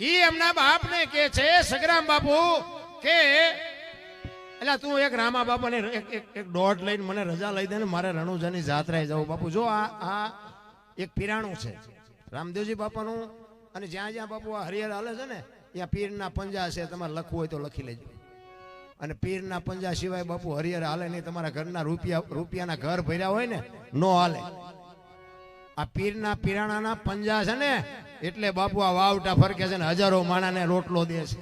ઈ એમના બાપને કે છે, સગરામ બાપુ, કે એટલે તું એક રામા બાપાને એક દોઢ લઈને મને રજા લઈ દે ને મારે રણુજાની જાત્રાએ જવું. બાપુ, જો આ આ એક પીરાણું છે. રામદેવજી બાપાનું અને જ્યાં જ્યાં બાપુ આ હરિહર હાલે છે ને, ત્યાં પીરના પંજા છે, તમારે લખવું હોય તો લખી લેજો. અને પીરના પંજા સિવાય બાપુ હરિહર હાલે નહીં, તમારા ઘરના રૂપિયા, રૂપિયાના ઘર ભર્યા હોય ને, નો હાલે. આ પીરના પીરાણાના પંજા છે ને, એટલે બાપુ આ વાવટા ફરકે છે ને હજારો માણાને રોટલો દે છે.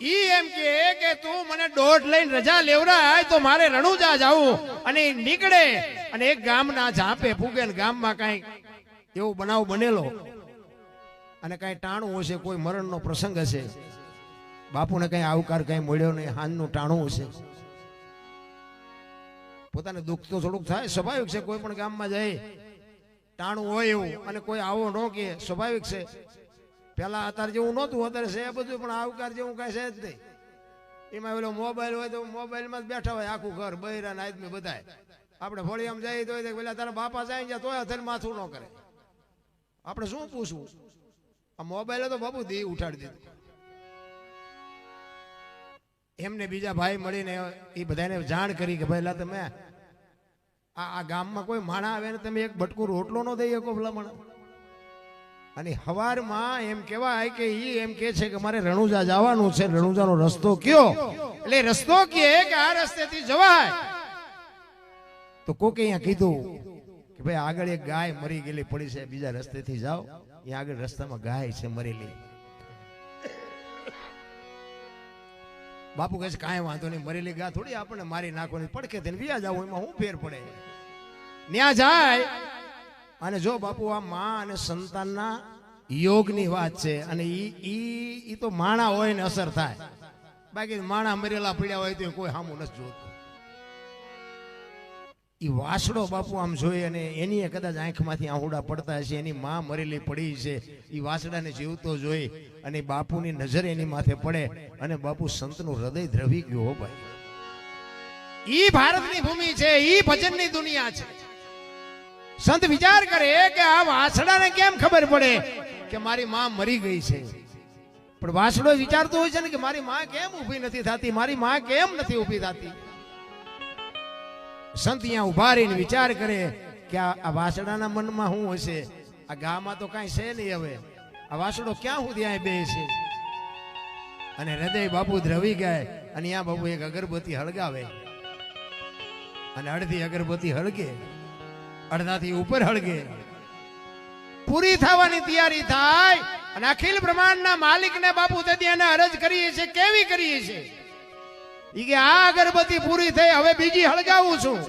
ઈ એમ કે કે તું મને દોઢ લઈને રજા લેવરાય તો મારે રણુજા જાવું અને નીકળે અને એક ગામના ઝાપે ફૂગે ને ગામમાં કાંઈક એવો બનાવ બનેલો. અને કાંઈ ટાણું હશે, કોઈ મરણનો પ્રસંગ હશે. બાપુને કઈ આવકાર કઈ મળ્યો નહીં, હાનનું ટાણું હશે. પોતાને દુઃખ તો થોડુંક થાય, સ્વાભાવિક છે, કોઈ પણ ગામમાં જાય, ટાણું હોય એવું, અને કોઈ આવો ન કે, સ્વાભાવિક છે. પેલા અત્યારે જેવું નહોતું, અત્યારે છે એ બધું, પણ આવકાર જેવું કઈ છે જ નહીં. એમાં પેલો મોબાઈલ હોય તો મોબાઈલમાં જ બેઠા હોય આખું ઘર, બૈરા ને બધાય. આપણે ફળી આમ જઈએ તો પેલા તારા બાપા જાય જાય તોય અથર માથું ન કરે. આપણે શું પૂછવું? આ મોબાઈલે તો બાપુ દી ઉઠાડી દીધું. એમને બીજા ભાઈ મળીને એ બધાને જાણ કરી કે ભાઈ, લા તમે આ આ ગામમાં કોઈ માણા આવે ને તમે એક બટકું રોટલો નો દઈ શકો ભલામણ. અને હવારમાં એમ કહેવાય કે ઈ એમ કે છે કે મારે રણુજા જવાનું છે, રણુજાનો રસ્તો કયો? એટલે રસ્તો કે આ રસ્તેથી જવાય. તો કોકે અહીંયા કીધું કે ભાઈ આગળ એક ગાય મરી ગયેલી પડી છે, બીજા રસ્તેથી જાઓ. અહીંયા આગળ રસ્તામાં ગાય છે મરેલી. બાપુ કહે છે કાંઈ વાંધો નહીં, મરેલી ગા થોડી આપણને મારી નાખવાની. પડકે થઈને વ્યા જાવ, એમાં હું ફેર પડે? ન્યા જાય. અને જો બાપુ આ માં અને સંતાનના યોગની વાત છે, અને ઈ ઈ ઈ તો માણા હોય ને અસર થાય. બાકી માણા મરેલા પડ્યા હોય તો કોઈ સામું નથી જોતું. વાસડો બાપુ આમ જોઈએ અને એની કદાચ આંખમાંથી આહુડા પડતા હશે, એની માં મરેલી પડી છે એ વાસડાને જીવતો જોઈ અને બાપુની નજર એની માથે પડે અને બાપુ સંતનું હૃદય દ્રવી ગયું હો ભાઈ. ઈ ભારતની ભૂમિ છે, ઈ ભજનની દુનિયા છે. સંત વિચાર કરે કે આ વાસડાને કેમ ખબર પડે કે મારી માં મરી ગઈ છે. પણ વાસડો વિચારતો હોય છે ને કે મારી માં કેમ ઊભી નથી થતી, મારી માં કેમ નથી ઊભી થતી? સંત અહીંયા ઊભા રહીને વિચાર કરે કે આ આ વાસડાના મનમાં શું હશે? આ ગામાં તો કાંઈ છે નહીં હવે. આ વાસડો ક્યાં સુધી અહીં બે છે? અને હૃદય બાપુ દ્રવી ગયા અને અહીંયા બાપુ એક અગરબત્તી હળગાવે. અને અડધી અગરબત્તી હળગે. અડધાથી ઉપર હળગે. પૂરી થવાની તૈયારી થાય અને અખિલ બ્રહ્માંડના માલિકને બાપુ તેથી એને અરજ કરીએ છીએ, કેવી કરીએ છે ઈ કે આ અગરબત્તી પૂરી થઈ, હવે બીજી હળગાવું છું.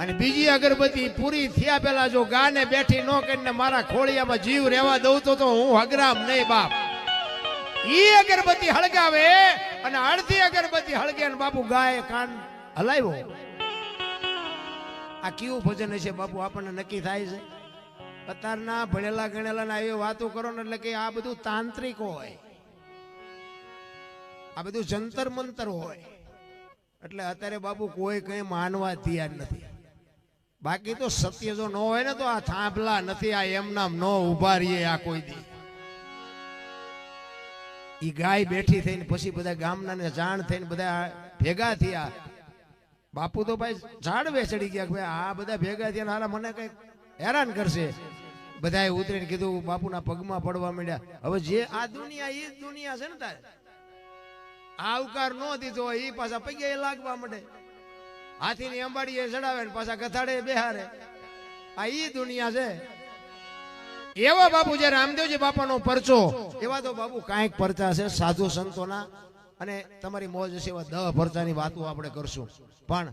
અને બીજી અગરબત્તી પૂરી થયા પેલા જો ગાને બેઠી ન કરીને મારા ખોળિયામાં જીવ રહેવા દઉં તો તો હું હગરામ નહીં બાપ. ઈ અગરબત્તી હળગાવે અને અડધી અગરબત્તી હળગે અને બાપુ ગાય કાન હલાવ્યો. આ કેવું ભજન હશે બાપુ? આપણને નક્કી થાય છે? અત્યારના ભણેલા ગણેલા એવી વાતો કરો ને એટલે કે આ બધું તાંત્રિક હોય. આ બધું જંતર મંતર હોય. એટલે અત્યારે બાપુ કોઈ કઈ માનવા તૈયાર નથી. બાકી તો સત્ય જો ન હોય ને તો આ થાંભલા નથી, આ એમના ન ઊભા રહીએ આ કોઈ દી. ઈ ગાય બેઠી થઈને પછી બધા ગામના ને જાણ થઈને બધા ભેગા થયા. બાપુ તો ભાઈ ઝાડ ચડી ગયા ભાઈ આ બધા ભેગા થયા હાલા મને કઈ હેરાન કરશે. બધાએ ઉતરીને કીધું બાપુના પગમાં પડવા માંડ્યા. હવે જે આ દુનિયા એ દુનિયા છે ને તારે. આવકાર નો દીધો એ પાછા પગે લાગવા માંડે. હાથીની અંબાડીએ ચડાવે ને પાછા ગથાડે બેહારે આ ઈ દુનિયા છે. એવા બાપુ જે રામદેવજી બાપાનો પરચો, એવા તો બાપુ કાંઈક પરચા છે, સાધુ સંતોના. અને તમારી મોજ હશે એવા દહ પરચાની વાતો આપણે કરશું. પણ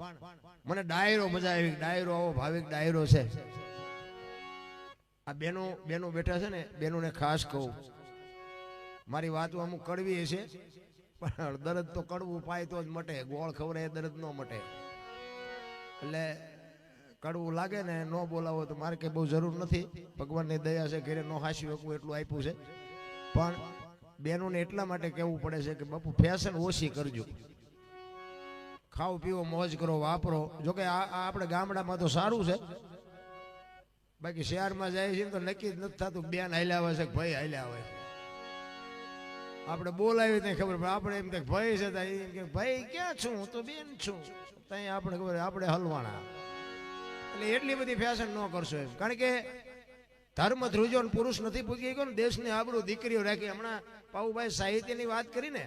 મને ડાયરો મજા આવી, ડાયરો આવો, ભાવિક ડાયરો છે. આ બેનો બેનો બેઠા છે ને, બેનોને ખાસ કહું. મારી વાતો અમુક કડવી છે પણ દરદ તો કડવું પાય તો જ મટે, ગોળ ખવડાય દર્દ ન મટે. એટલે કડવું લાગે ને ન બોલાવો તો મારે કે બહુ જરૂર નથી. ભગવાનની દયા છે, ઘરે ન હાસી શકું એટલું આપ્યું છે. પણ બેનોને એટલા માટે કહેવું પડે છે કે બાપુ ફેશન ઓછી કરજો. ખાવ પીવો મોજ કરો, વાપરો. જોકે આ આપણે ગામડામાં તો સારું છે. બાકી શહેરમાં જાય છે તો નક્કી જ નથી થતું બેન હાલ્યા આવે છે ભાઈ હાલ્યા આવે છે આપણે બોલાવી ત્યાં ખબર પડે આપણે એમ કે ભાઈ છે એમ કે ભાઈ ક્યાં છું? તો બેન છું. ત્યાં આપણે ખબર, આપણે હલવાણા એટલે એટલી બધી ફેશન ન કરશો એમ. કારણ કે ધર્મ ધ્રુજો પુરુષ નથી પૂગી ગયો ને, દેશની આબરૂ દીકરીઓ રાખી. હમણાં પાઉભાઈ સાહિત્યની વાત કરીને,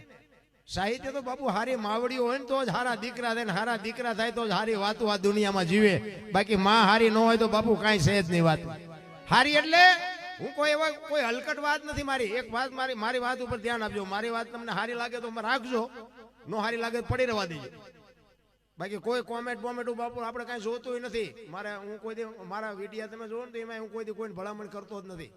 સાહિત્ય તો બાપુ હારી માવડીઓ હોય ને, તો જ હારા દીકરા થાય ને, હારા દીકરા થાય તો જ હારી વાતો આ દુનિયામાં જીવે. બાકી માં હારી ન હોય તો બાપુ કાંઈ છે જ નહીં વાત. હારી એટલે હું કોઈ એવા કોઈ હલકટ વાત નથી મારી. એક વાત મારી મારી વાત ઉપર ધ્યાન આપજો. મારી વાત તમને હારી લાગે તો રાખજો. નો હારી લાગે પડી રહેવા દેજો. બાકી કોઈ કોમેન્ટ બોમેન્ટ બાપુ આપણે કાંઈ જોતું નથી. મારે હું કોઈ દી, મારા વિડીયા તમે જોવો ને તો એમાં હું કોઈ દી કોઈને ભલામણ કરતો જ નથી.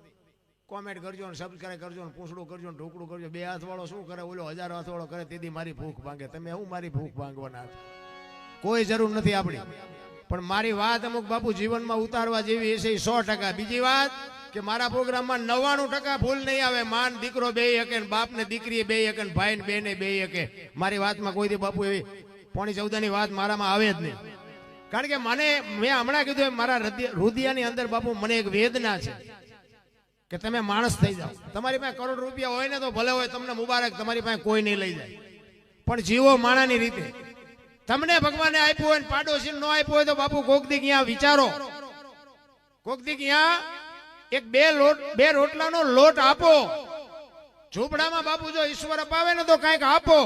કોમેન્ટ કરજો ને સબસ્ક્રાઈબ કરજો ને પૂછડું કરજો ને ઢોકળું કરજો. બે હાથવાળો શું કરે? ઓલો હજાર હાથવાળો કરે. તેથી મારી ભૂખ ભાંગે. તમે હું મારી ભૂખ ભાંગવાના કોઈ જરૂર નથી આપણી. પણ મારી વાત અમુક બાપુ જીવનમાં ઉતારવા જેવી છે સો ટકા. બીજી વાત કે મારા પ્રોગ્રામમાં નવ્વાણું ટકા ભૂલ નહીં આવે. માન દીકરો બે હકે બાપ ને દીકરી બે શકે ને બે ને બે હકે મારી વાતમાં કોઈથી બાપુ એવી પોણી ચૌદાની વાત મારામાં આવે જ નહીં. કારણ કે મને, મેં હમણાં કીધું મારા હૃદય હૃદયની અંદર બાપુ મને એક વેદના છે કે તમે માણસ થઈ જાઓ. તમારી પાસે કરોડ રૂપિયા હોય ને તો ભલે હોય, તમને મુબારક, તમારી પાસે કોઈ નહીં લઈ જાય. પણ જીવો માણાની રીતે. તમને ભગવાને આપ્યું હોય ને પાડોશી ન આપ્યું હોય તો બાપુ કોક દી ક્યાં વિચારો? કોક દી અહીંયા એક બે લોટ, બે રોટલાનો લોટ આપો. ઝૂંપડામાં બાપુ જો ઈશ્વર અપાવે ને તો કાંઈક આપો.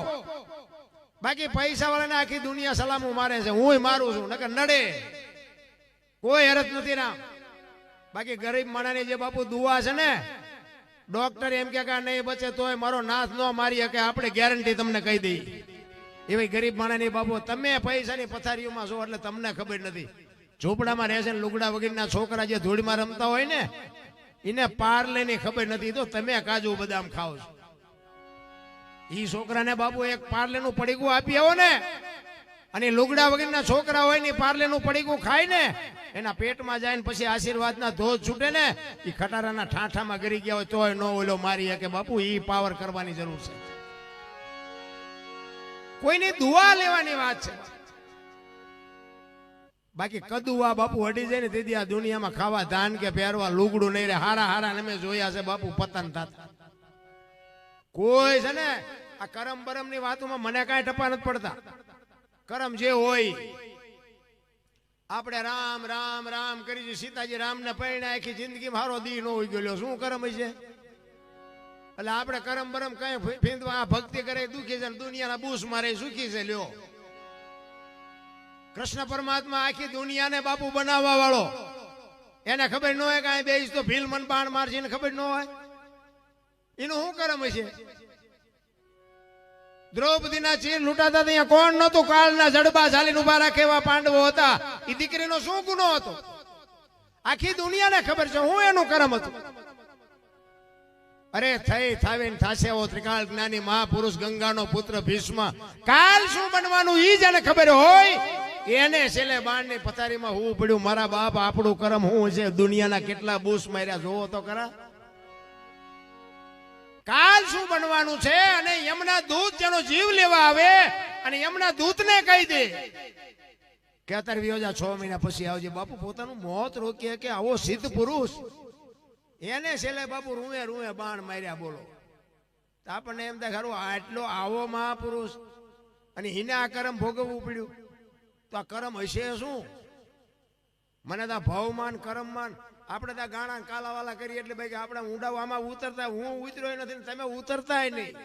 બાકી પૈસા વાળાને આખી દુનિયા સલામું મારે છે. હું મારું છું, નકર નડે. કોઈ હેરત નથી રામ બાકી ગરીબ માણાની જે બાપુ દુવા છે ને, ડોક્ટર એમ કે કે નહીં બચે તોય મારો નાથ ન મારી શકે, આપણે ગેરંટી તમને કહી દઈ એવી ગરીબ માણાની બાપુ, તમે પૈસાની પથારીઓમાં છો એટલે તમને ખબર નથી. ઝૂંપડામાં રહેશે ને લુગડા વગેરેના છોકરા જે ધૂળમાં રમતા હોય ને, એને પાર્લેની ખબર નથી તો તમે કાજુ બદામ ખાઓ છો. ઈ છોકરાને બાપુ એક પાર્લેનું પડીકું આપી આવો ને, અને લુગડા વગરના છોકરા હોય ને પાર્લેનું પડીકું ખાય ને, એના પેટમાં જાય ને પછી આશીર્વાદના ધોધ છૂટે ને એ ખટારાના ઠાઠામાં ગરી ગયા હોય તોય નો ઓલો મારી કે બાપુ, ઈ પાવર કરવાની જરૂર છે. કોઈની દુઆ લેવાની વાત છે. બાકી કદુઆ બાપુ હટી જાય ને તેથી આ દુનિયામાં ખાવા ધાન કે પહેરવા લુગડું નહીં રે હારા હારા અમે જોયા છે બાપુ પતન થતા. કોઈ છે ને, આ કરમ બરમની વાતોમાં મને કાંઈ ટપા નથી પડતા. કરમ જે હોય, આપણે રામ રામ રામ કરી છે. સીતાજી રામ ને પૈણે આખી જિંદગી મારો દી નો હોય ગયો. શું કરમ છે એટલે આપણે કરમ બરમ કઈ ફીંદવા, ભક્તિ કરે, દુખી છે દુનિયાના બૂસ મારે સુખી છે, લ્યો. કૃષ્ણ પરમાત્મા આખી દુનિયાને બાપુ બનાવવા વાળો. એને ખબર ન હોય બેસ તો ભીલ મન બાણ મારશે ખબર ન હોય. એનું શું કરમ છે દ્રૌપદીના ચીર લૂંટાતા અહીંયા કોણ નતું કાળના જડબા ચાલીને ઊભા રાખે એવા પાંડવો હતા. એ દીકરીનો શું ગુનો હતો? આખી દુનિયાને ખબર છે હું એનું કરમ હતું. અરે થઈ, થાવીને થાશે એવો ત્રિકાળ જ્ઞાની મહાપુરુષ ગંગાનો પુત્ર ભીષ્મ. કાલ શું બનવાનું ઈ એને ખબર હોય? એને છેલ્લે બાણની પથારીમાં હું પડ્યું, મારા બાપ આપણું કરમ હું છે? દુનિયાના કેટલા બૂસ માર્યા, જોવો તો ખરા કાલ શું બનવાનું છે? અને યમના દૂત જેનો જીવ લેવા આવે, અને યમના દૂતને કહી દે. કે અત્યારે વિયોજા છ મહિના પછી આવજે. બાપુ, પોતાનું મોત રોકીએ કે આવો સિદ્ધ પુરુષ? એને છેલ્લે બાપુ રૂએ રૂએ બાણ માર્યા, બોલો. આપણને એમ થાય, ખરું, આટલો આવો મહાપુરુષ. અને હિના કરમ ભોગવવું પડ્યું. આ કરમ હશે શું? મને તો ભાવમાન, કરમમાન. આપણે તો ગાણા કાલાવાલા કરીએ એટલે ભાઈ આપણે ઊંડા આમાં ઉતરતા, હું ઉતર્યો નથી તમે ઉતરતાય નહીં.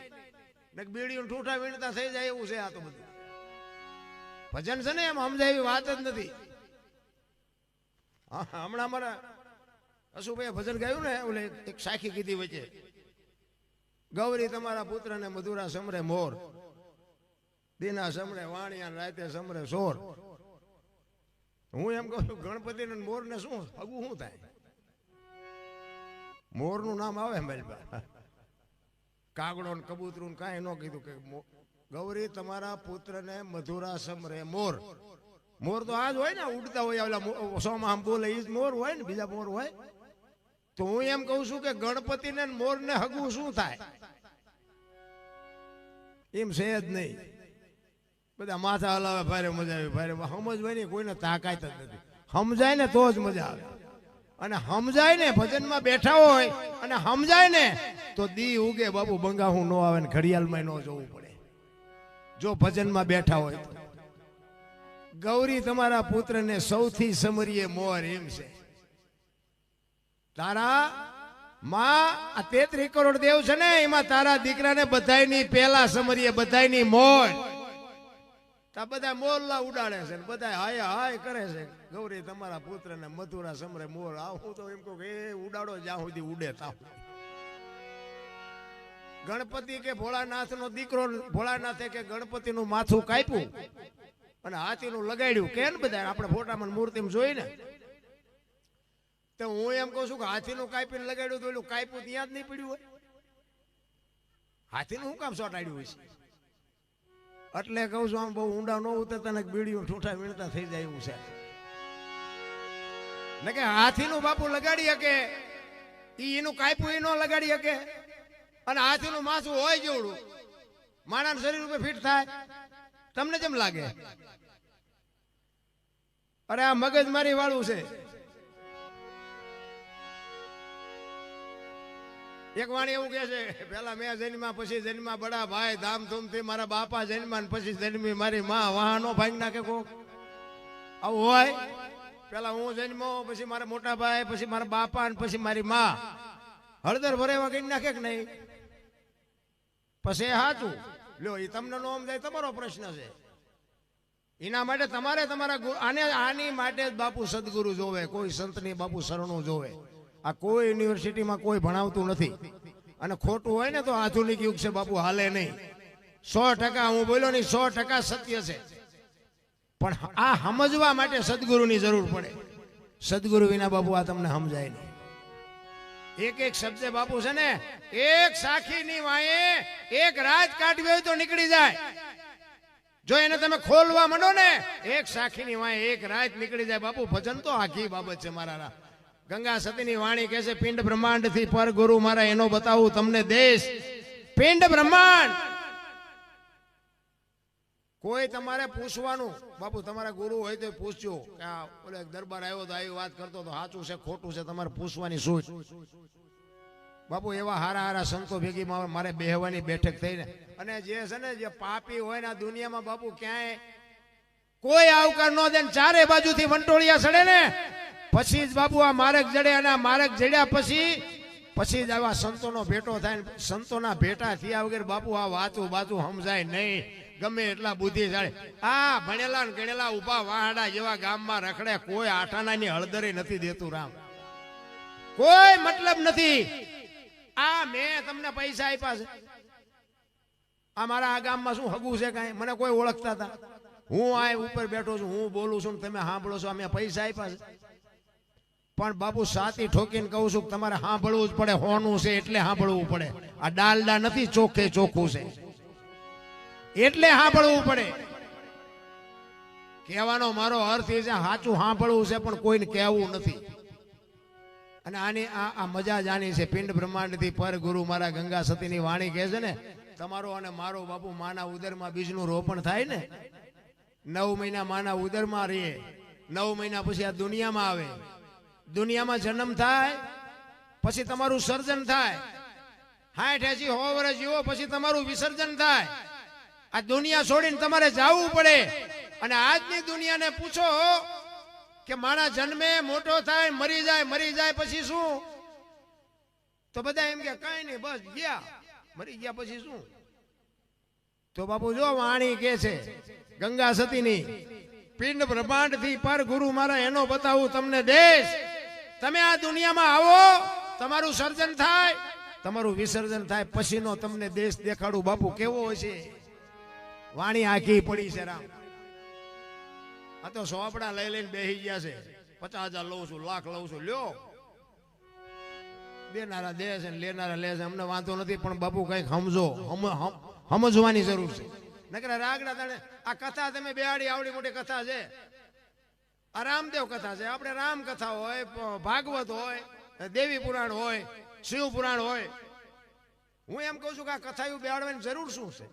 ને ઠૂઠા વીણતા થઈ જાય એવું છે આ તો બધું. ભજન છે ને એમ, સમજાય એવી વાત જ નથી. હા હમણાં અમારા અશુભાઈ ભજન ગાયું ને, ઓલે એક સાખી કીધી વચ્ચે. ગૌરી તમારા પુત્રને મધુરા સમરે મોર. દીના સમરે વાણિયા રાતે સમરે સોર. હું એમ કહું છું ગણપતિ ને મોર ને શું, હગું શું થાય? મોરનું નામ આવે મારી કાગડો ને કબૂતરું ને કાંઈ ન કીધું કે ગૌરી, તમારા પુત્રને મધુરા સમરે મોર. મોર તો આ જ હોય ને, ઉડતા હોય ઓલા સોમાં બોલે એ જ મોર હોય ને, બીજા મોર હોય. તો હું એમ કહું છું કે ગણપતિને ને મોરને હગવું શું થાય? એમ છે જ નહીં. બધા માથા હલાવે, ભારે મજા આવે. ભારે ને કોઈને તાકાત જ નથી. સમજાય ને તો જ મજા આવે. અને સમજાય ને, ભજનમાં બેઠા હોય અને સમજાય ને, તો દી ઉગે બાપુ બંગાહું ન આવે ને ઘડિયાળમાં ન જોવું પડે. જો ભજનમાં બેઠા હોય તો. ગૌરી તમારા પુત્રને સૌથી સમરીએ મોર એમ છે. તારા માં આ તેત્રી કરોડ દેવ છે ને, એમાં તારા દીકરાને બધાયની પેલા સમરીએ, બધાયની મોર. તા બધા મોરલા ઉડાડે છે ને બધા હાય હાય કરે છે. ગૌરી તમારા પુત્રને મથુરા સમરે મોર આ તો એમ કહું કે ઉડાડો જ્યાં સુધી ઉડે ત્યાં ગણપતિ કે ભોળાનાથ નો દીકરો, ભોળાનાથે કે ગણપતિનું માથું કાપ્યું અને હાથીનું લગાડ્યું. કે ને બધા આપણે ફોટામાં મૂર્તિ મૂર્તિમાં જોઈ ને તો હું એમ કહું છું કે હાથીનું કાપીને લગાડ્યું તો કાપ્યું ત્યાં જ નહીં પડ્યું હોય. હાથીનું શું કામ ચોટાડ્યું હોય છે? એટલે કહું છું, આમ બહુ ઊંડા ન ઉતરતા ને બીડીઓ ઠૂઠા વીણતા થઈ જાય એવું છે. ને કે હાથીનું બાપુ લગાડી શકે, ઈ એનું કાપ્યું એ ન લગાડી શકે. અને હાથીનું માથું હોય જેવડું માણસ શરીર ઉપર ફિટ થાય. તમને કેમ લાગે? અરે આ મગજ મારી વાળું છે. એક વાણી એવું કે છે પેલા મેં જન્મા પછી જન્મા બડા ભાઈ, ધામધૂમથી મારા બાપા જન્મા પછી જન્મી મારી માં. વાહનો ભાઈ નાખે કોક. આવું હોય? પેલા હું જન્મો, પછી મારા મોટા ભાઈ, પછી મારા બાપા ને પછી મારી માં. હળદર ભરેવા કઈ નાખે કે નહીં? પછી સાચું લ્યો એ તમને નો જાય તમારો પ્રશ્ન છે. એના માટે તમારે તમારા આને, આની માટે જ બાપુ સદગુરુ જોવે, કોઈ સંતની બાપુ શરણું જોવે. આ કોઈ યુનિવર્સિટીમાં કોઈ ભણાવતું નથી. અને ખોટું હોય ને તો આધુનિક યુગ છે બાપુ, હાલે નહીં. સો ટકા હું બોલ્યો નહીં, સો ટકા સત્ય છે. પણ આ સમજવા માટે સદગુરુની જરૂર પડે. સદગુરુ વિના બાપુ આ તમને સમજાય નહીં. એક એક શબ્દ બાપુ છે ને, એક સાખીની વાયે એક રાત કાઢવી હોય તો નીકળી જાય. જો એને તમે ખોલવા માંડો ને, એક સાખીની વાયે એક રાત નીકળી જાય. બાપુ, ભજન તો આખી બાબત છે મારા. ગંગા સતીની વાણી કહે છે, પિંડ બ્રહ્માંડથી પર ગુરુ મારા, એનો બતાવું તમને દેશ. પિંડ બ્રહ્માંડ! કોઈ તમારે પૂછવાનું? બાપુ, તમારા ગુરુ હોય તો પૂછજો. કે આ દરબાર આવ્યો તો આવી વાત કરતો તો સાચું છે, ખોટું છે, તમારે પૂછવાની શું બાપુ, એવા હારા હારા સંતો ભેગી મારે બેહવાની બેઠક થઈને અને જે છે ને, જે પાપી હોય ને દુનિયામાં બાપુ, ક્યાંય કોઈ આવકાર ન દે ચારે બાજુથી વંટોળિયા સડે ને. પછી જ બાબુ આ માર્ગ જડે અને આ માર્ગ જડ્યા પછી પછી જ આવા સંતોનો ભેટો થાય સંતોના ભેટા થયા વગર બાપુ આ વાતું બાતું સમજાય નહીં. ગમે એટલા બુદ્ધિશાળી. આ ભણેલા ગણેલા ઊભા વાહડા જેવા ગામમાં રખડે કોઈ આઠાનાની હળદરે નથી દેતું રામ. કોઈ મતલબ નથી. આ મેં તમને પૈસા આપ્યા છે. આ મારા આ ગામમાં શું હગું છે કાંઈ? મને કોઈ ઓળખતા હતા હું આ ઉપર બેઠો છું, હું બોલું છું તમે સાંભળો છો, અમે પૈસા આપ્યા છે. પણ બાપુ સાતી ઠોકીને કહું છું કે તમારે સાંભળવું જ પડે, હોનું છે એટલે સાંભળવું પડે. આ ડાલડા નથી ચોખ્ખે ચોખ્ખું છે. એટલે સાંભળવું પડે. કહેવાનો મારો અર્થ એ છે, સાચું સાંભળવું છે, પણ કોઈને કહેવું નથી. અને આની આ આ મજા જાણી છે, પિંડ બ્રહ્માંડથી પર ગુરુ મારા ગંગા સતીની વાણી કહે છે ને, તમારો અને મારો બાપુ માના ઉદરમાં બીજનું રોપણ થાય ને? નવ મહિના માના ઉદરમાં રહીએ. નવ મહિના પછી આ દુનિયામાં આવે. દુનિયામાં જન્મ થાય, પછી તમારું સર્જન થાય. હાઠ એસી હો વર્ષ જીવો પછી તમારું વિસર્જન થાય. આ દુનિયા છોડીને તમારે જવું પડે. અને આજની દુનિયાને પૂછો કે મારા જન્મે મોટો થાય, મરી જાય મરી જાય પછી શું? તો બધા એમ કે, કઈ નહીં, બસ, ગયા. મરી ગયા પછી શું? તો બાપુ જો વાણી કે છે, ગંગા સતીની, પિંડ બ્રહ્માંડથી પર ગુરુ મારા, એનો બતાવું તમને દેશ. તમે આ દુનિયામાં આવો, તમારું સર્જન થાય. તમારું વિસર્જન થાય, પછીનો તમને દેશ દેખાડું. બાપુ, કેવો હશે? વાણી આખી પડી છે, રામ. આ તો સોપડા લઈ લઈને બેસી ગયા છે. પચાસ હજાર લઉં છું, લાખ લઉં છું. લ્યો. દેનારા દે છે લેનારા લે છે, અમને વાંધો નથી, પણ બાપુ કંઈક સમજો. સમજવાની જરૂર છે. નકર રાગડા તને આ કથા તમે બેહાડી, આવડી મોટી કથા છે. આ રામદેવ કથા છે. આપણે રામ કથા હોય ભાગવત હોય, દેવી પુરાણ હોય, શિવ પુરાણ હોય. હું એમ કહું છું કે આ કથાયું બેહાડવાની જરૂર શું છે?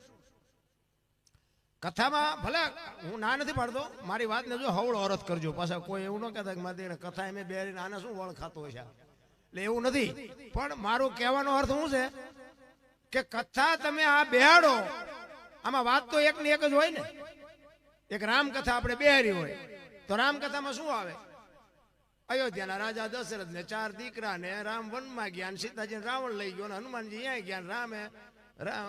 કથામાં ભલે હું ના નથી પાડતો, મારી વાતને જો હવળ ઓરત કરજો. પાછા કોઈ એવું ન કહેતા કે મારી કથા એમ બેરીને આને શું વળ ખાતો હોય છે? એટલે એવું નથી. પણ મારું કહેવાનો અર્થ શું છે? કે કથા તમે આ બેહાડો. આમાં વાત તો એક ની એક જ હોય ને. એક રામ કથા આપણે બેહારી હોય. તો રામકથામાં શું આવે? અયોધ્યાના રાજા દશરથ ને ચાર દીકરા ને રામ વનમાં ગયા સીતાજી રાવણ લઈ ગયો હનુમાનજી અહીંયા ગયા રામે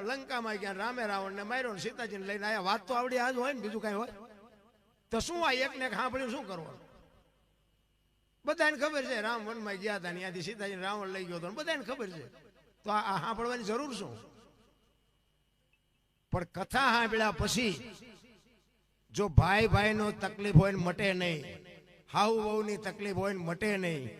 લંકામાં ગયા રામે રાવણ ને માર્યો સીતાજીને લઈને આયા. વાત તો આવડી આજ હોય ને બીજું કઈ હોય? તો શું આ એકને એક સાંભળ્યું શું કરવાનું? બધાને ખબર છે રામ વનમાં ગયા હતા ત્યાંથી સીતાજી રાવણ લઈ ગયો હતો બધાને ખબર છે. તો આ સાંભળવાની જરૂર શું? પણ કથા સાંભળ્યા પછી જો ભાઈ ભાઈનો તકલીફ હોય ને મટે નહીં હાઉ વહુની તકલીફ હોય ને મટે નહીં,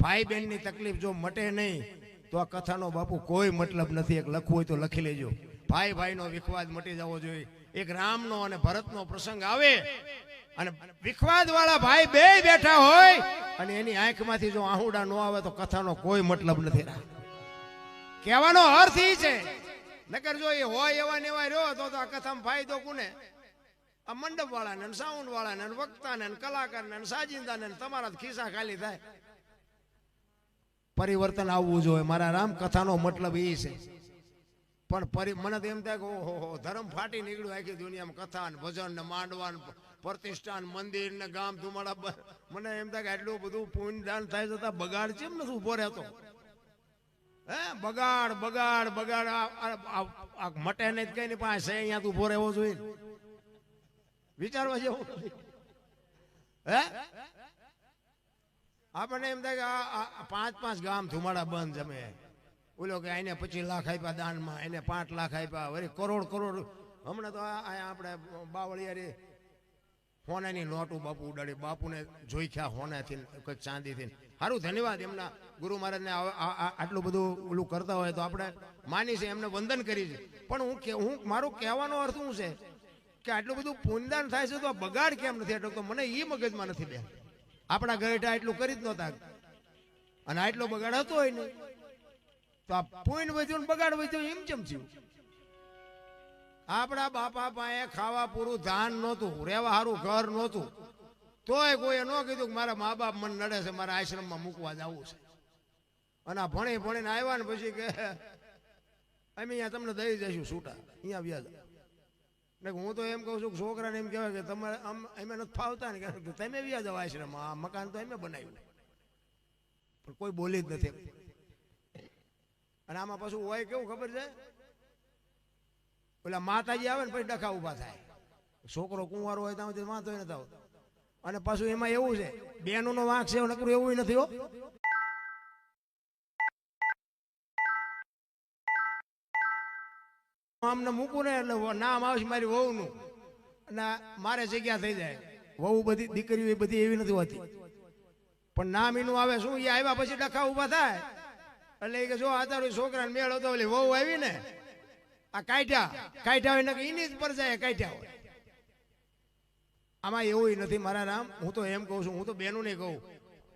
ભાઈ બહેનની તકલીફ જો મટે નહીં, તો આ કથાનો બાપુ કોઈ મતલબ નથી. એક લખવું હોય તો લખી લેજો. ભાઈ ભાઈનો વિખવાદ મટી જવો જોઈએ. એક રામનો અને ભરતનો પ્રસંગ આવે અને વિખવાદ વાળા ભાઈ બે બેઠા હોય અને એની આંખમાંથી જો આહુડા ન આવે તો કથાનો કોઈ મતલબ નથી કહેવાનો અર્થ ઈ છે. નકર જો એ હોય એવા ને એવા રહ્યો તો આ કથામાં ફાયદો કોને? આ મંડપ વાળાને ને સાઉન્ડ વાળાને ને ને કલાકારને ને સાજિંદાને ને તમારા ખિસ્સા ખાલી થાય પરિવર્તન આવવું જોઈએ મારા રામ કથાનો મતલબ એ છે પણ મને તો એમ થાય કે ઓહો ધર્મ ફાટી નીકળ્યું આખી દુનિયામાં કથા ને ભજન ને માંડવા ને પ્રતિષ્ઠાન મંદિર ને ગામ ધુમાડા મને એમ થાય કે આટલું બધું પુણ્યદાન થાય જતા બગાડ કેમ નથી ઊભો રહેતો હે બગાડ બગાડ બગાડ આ- મટે આ- જ કઈ નહીં પાસે અહીંયા તું ઊભો રહેવો જોઈએ વિચારવા જેવું આપણને એમ થાય કે પાંચ પાંચ ગામ ધુમાડા બંધ જમે. ઓલો કે એને પચીસ લાખ આપ્યા દાનમાં, એને પાંચ લાખ આપ્યા, વળી કરોડ કરોડ. હમણાં તો આપણે બાવળિયારી હોનાની નોટું બાપુ ઉડાડી બાપુને જોઈ ખ્યા હોનાથી કંઈક ચાંદીથી. સારું ધન્યવાદ એમના ગુરુ મહારાજને. આટલું બધું ઓલું કરતા હોય તો આપણે માની છે એમને વંદન કરી છે પણ હું હું મારું કહેવાનો અર્થ શું છે? કે આટલું બધું પુણ્યદાન થાય છે તો બગાડ કેમ નથી? અટકતો મને એ મગજમાં નથી બે આપણા ઘરે એટલું કરી જ નહોતા. અને આટલો બગાડ હતો હોય ને તો આ પુણ્ય વધ્યું ને બગાડ વધ્યો એમ કેમ થયું? આપણા બાપા પાસે ખાવા પૂરું ધાન નહોતું રહેવા સારું ઘર નહોતું. તોય કોઈએ ન કીધું કે મારા મા બાપ મને નડે છે, મારા આશ્રમમાં મૂકવા જવું છે. અને આ ભણી ભણીને આવ્યા ને પછી કે, અમે અહીંયા તમને દઈ જઈશું, છૂટા. અહીંયા વ્યાજ હું તો એમ કહું છું કે છોકરાને એમ કહેવાય કે તમારે આમ અમે નથી ફાવતા ને કે તમે વ્યા જાવ આશ્રમમાં આ મકાન તો અમે બનાવ્યું. પણ કોઈ બોલી જ નથી અને આમાં પાછું હોય કેવું ખબર છે? પેલા માતાજી આવે ને પછી ડખા ઊભા થાય. છોકરો કુંવારો હોય ત્યાં સુધી વાંધો નથી આવતો. અને પાછું એમાં એવું છે, બેનોનો વાંક છે, નકરું એવું નથી હો. આમને મૂકું ને એટલે નામ આવશે મારી વહુનું. અને મારે જગ્યા થઈ જાય. વહુ બધી દીકરીઓ બધી એવી નથી હોતી. પણ નામ એનું આવે, શું એ આવ્યા પછી ડખા ઊભા થાય? એટલે કે જો આ તારું છોકરાને મેળ હતો એટલે વહુ આવી ને, આ કાઢ્યા કાઢ્યા હોય ને એની જ પર જાય કાઢ્યા હોય. આમાં એવું નથી મારા નામ. હું તો એમ કહું છું, હું તો બેનું નહીં કહું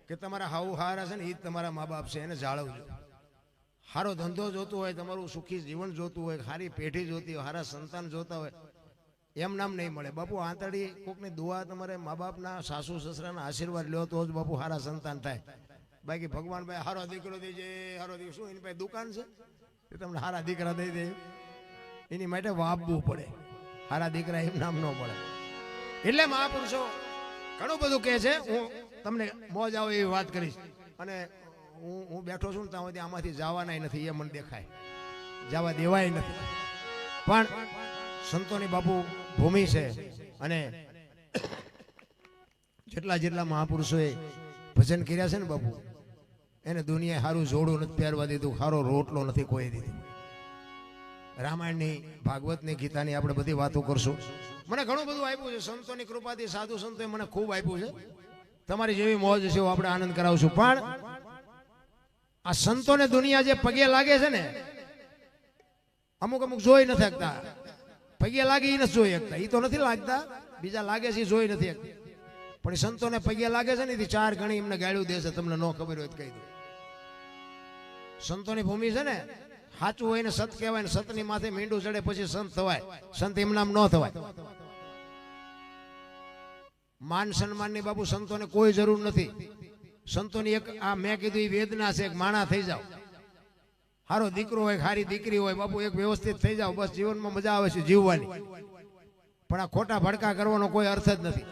કે તમારા હાઉ હારા છે ને એ જ તમારા મા બાપ છે, એને જાળવજો. સારો ધંધો જોતો હોય, તમારું સુખી જીવન જોતું હોય સારી પેઢી જોતી હોય સારા સંતાન જોતા હોય, એમ નામ નહીં મળે. બાપુ આંતળી કોકની દુઆ તમારે મા બાપના સાસુ, સસરાના આશીર્વાદ લ્યો તો જ બાપુ સારા સંતાન થાય. બાકી ભગવાન ભાઈ, હારો દીકરો દેજે હારો દીકરો, શું એની પાસે દુકાન છે? એ તમને હારા દીકરા દઈ દે. એની માટે વાપવું પડે. હારા દીકરા એમ નામ ન મળે. એટલે મહાપુરુષો, ઘણું બધું કહે છે. હું તમને મોજ આવે એવી વાત કરીશ. અને હું હું બેઠો છું ને ત્યાં આમાંથી જવાના નથી, એ મને દેખાય. જવા દેવાય નથી. પણ સંતોની બાપુ ભૂમિ છે અને જેટલા જેટલા મહાપુરુષોએ ભજન કર્યા છે ને બાપુ, એને દુનિયાએ સારું જોડું નથી, પહેરવા દીધું સારો રોટલો નથી કોઈ દીધું. રામાયણની, ભાગવતની, ગીતાની આપણે બધી વાતો કરશું. મને ઘણું બધું આપ્યું છે, સંતોની કૃપાથી સાધુ સંતોએ મને ખૂબ આપ્યું છે. તમારી જેવી મોજ છે આપણે આનંદ કરાવશું. પણ આ સંતોને દુનિયા જે પગે લાગે છે ને, અમુક અમુક જોઈ નથી શકતા. પગે લાગે એ નથી જોઈ શકતા. એ તો નથી લાગતા. બીજા લાગે છે જોઈ નથી શકતા. પણ સંતોને પગે લાગે છે ને, એથી ચાર ગણી એમને ગાળ્યું દે છે. તમને ન ખબર હોય કહી દઉં. સંતોની ભૂમિ છે ને, સાચું હોય ને સત કહેવાય ને સતની માથે મીંડું ચડે પછી સંત થવાય. સંત એમનામ ન થવાય. માન સન્માનની બાબુ સંતોને કોઈ જરૂર નથી. સંતોની એક આ મેં કીધું એ વેદના છે, એક માણા થઈ જાઓ. સારો દીકરો હોય સારી દીકરી હોય, બાપુ એક વ્યવસ્થિત થઈ જાઓ, બસ જીવનમાં મજા આવે છે જીવવાની. પણ આ ખોટા ભડકા કરવાનો કોઈ અર્થ જ નથી.